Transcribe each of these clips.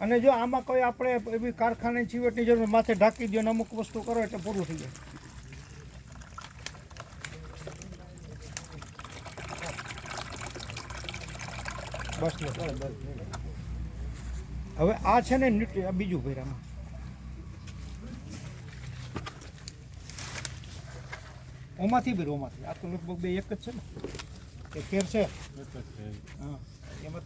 અને જો આમાં કોઈ આપણે એવી કારખાને ચીવટની જરૂર માથે ઢાંકી દો અમુક વસ્તુ કરો એટલે પૂરું થઈ જાય. બસ. હવે આ છે ને ન્યુટ્રી બીજું ભર્યામાં ઓમાંથી ભર્યું, ઓમાંથી. આ તો લગભગ બે એક જ છે ને. એ ફેર છે? હા એમાં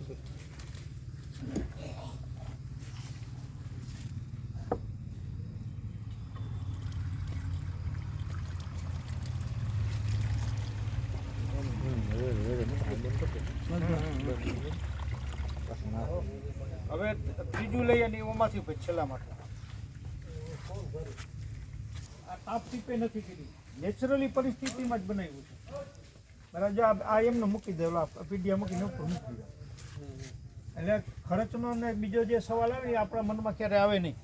હવે ત્રીજું લઈ અને એમાંથી પછી છેલ્લા માટે. આ તાપ ટીપે નથી કીધી. નેચરલી પરિસ્થિતિમાં જ બનાવ્યું છે. બરાબર જો આ- એમને મૂકી દે પીડીયા મૂકીને ઉપર મૂકી દે. એટલે ખર્ચનો ને બીજો જે સવાલ આવે એ આપણા મનમાં ક્યારે આવે નહીં.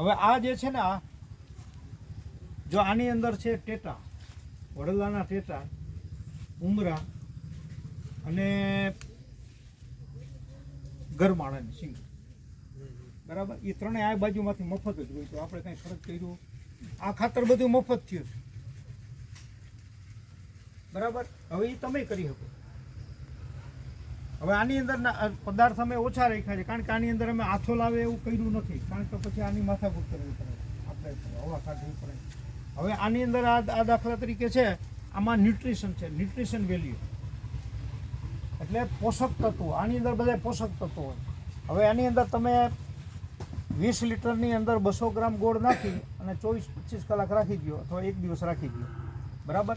હવે આ જે છે ને આ, જો આની અંદર છે ટેટા વડોદરાના ટેટા, ઉમરા અને ગરમાળાની સિંગ. બરાબર? એ ત્રણેય આ બાજુમાંથી મફત જ હોય તો આપણે કાંઈ ખર્ચ કર્યો? આ ખાતર બધું મફત થયું બરાબર? હવે એ તમે કરી શકો. હવે આની અંદર પદાર્થ અમે ઓછા રાખ્યા છે, કારણ કે આની અંદર અમે આથો લાવે એવું કર્યું નથી. કારણ કે પછી આની માથાકૂટ કરવી પડે. આપણે હવા કાઢવી પડે. હવે આની અંદર આ દાખલા તરીકે છે, આમાં ન્યુટ્રિશન છે, ન્યુટ્રિશન વેલ્યુ. એટલે પોષક તત્વો, આની અંદર બધા પોષક તત્વો હોય. હવે આની અંદર તમે વીસ લીટરની અંદર બસો ગ્રામ ગોળ નાખી અને ચોવીસ પચીસ કલાક રાખી દો અથવા એક દિવસ રાખી દો બરાબર?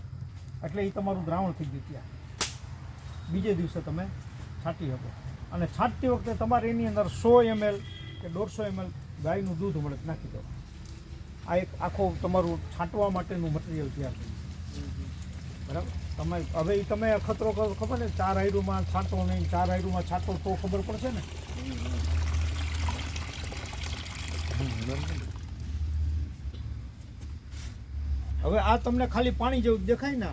એટલે એ તમારું દ્રાવણ થઈ ગયું ત્યાં. બીજે દિવસે તમે છાંટી શકો. અને છાંટતી વખતે તમારે એની અંદર સો એમએલ કે દોઢસો એમએલ ગાયનું દૂધ મળે નાખી દો આ એક આખો તમારું છાંટવા માટેનું મટીરિયલ તૈયાર થઈ બરાબર? તમે હવે એ તમે અખતરો કરો ખબર ને ચાર આયરુમાં છાંટો નહીં, ચાર આયરુમાં છાંટો તો ખબર પડશે ને? હવે આ તમને ખાલી પાણી જેવું દેખાય ને?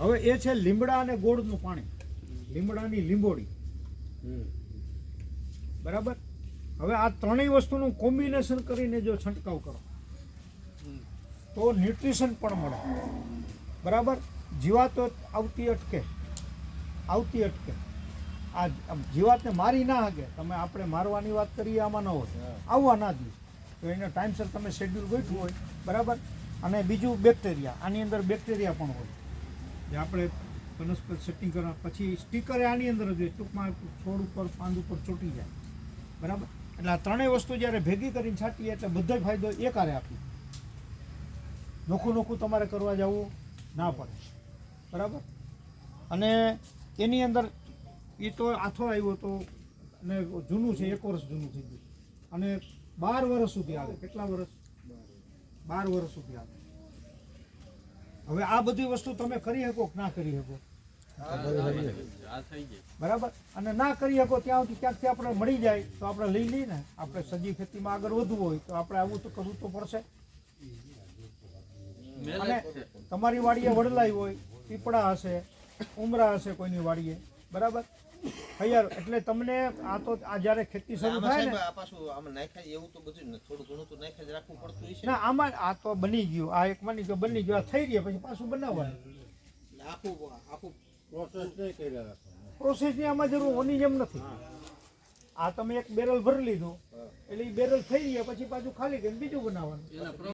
હવે એ છે લીમડા અને ગોળનું પાણી. લીમડાની લીંબોળી. બરાબર? હવે આ ત્રણેય વસ્તુનું કોમ્બિનેશન કરીને જો છંટકાવ કરો તો ન્યુટ્રિશન પણ મળે. બરાબર? જીવાતો આવતી અટકે. આવતી અટકે. આ જીવાતને મારી ના હકે તમે આપણે મારવાની વાત કરીએ આમાં ન હોય. આવવા ના દઈએ તો એને ટાઈમસર તમે શેડ્યુલ ગોઠવું હોય. બરાબર? અને બીજું બેક્ટેરિયા આની અંદર બેક્ટેરિયા પણ હોય. જે આપણે વનસ્પતિ સેટિંગ કરવા પછી સ્ટીકર આની અંદર જ હોય, ટૂંકમાં છોડ ઉપર, પાંદ ઉપર ચોંટી જાય. બરાબર? એટલે આ ત્રણેય વસ્તુ જ્યારે ભેગી કરીને છાંટીએ એટલે બધો ફાયદો એકારે આપીએ નોખું નોખું તમારે કરવા જવું ના પડે. બરાબર? અને એની અંદર એ તો આથો આવ્યો તો, અને જૂનું છે, એક વર્ષ જૂનું થઈ ગયું અને બાર વર્ષ સુધી આવે. કેટલા વર્ષ? બાર વર્ષ સુધી આવે. હવે આ બધી વસ્તુ તમે કરી શકો કે ના કરી શકો? બરાબર? અને ના કરી શકો ત્યાં સુધી ક્યાંકથી આપણે મળી જાય તો આપણે લઈ લઈએ ને. આપણે સજી ખેતીમાં આગળ વધવું હોય તો આપણે આવું તો કરવું તો પડશે. અને તમારી વાડીએ વડલાઈ હોય પીપળા હશે ઉમરા હશે કોઈની વાડીએ બરાબર? હૈયાર એટલે તમને આ તો આ જ્યારે ખેતી શરૂ થાય ને આ પાછું આમાં નાખ્યા એવું તો બધું થોડું ઘણું તો નાખ્યા જ રાખવું પડતું છે ના. આમાં આ તો બની ગયું. આ એક માની જો બની ગયું આ થઈ ગયા પછી પાછું બનાવવાનું. આખું આખું આખું પ્રોસેસની આમાં જરૂર ઓની જેમ નથી. આ તમે એક બેરલ ભરી લીધું. એટલે એ બેરલ થઈ ગયા પછી પાછું ખાલી કરીને બીજું બનાવવાનું.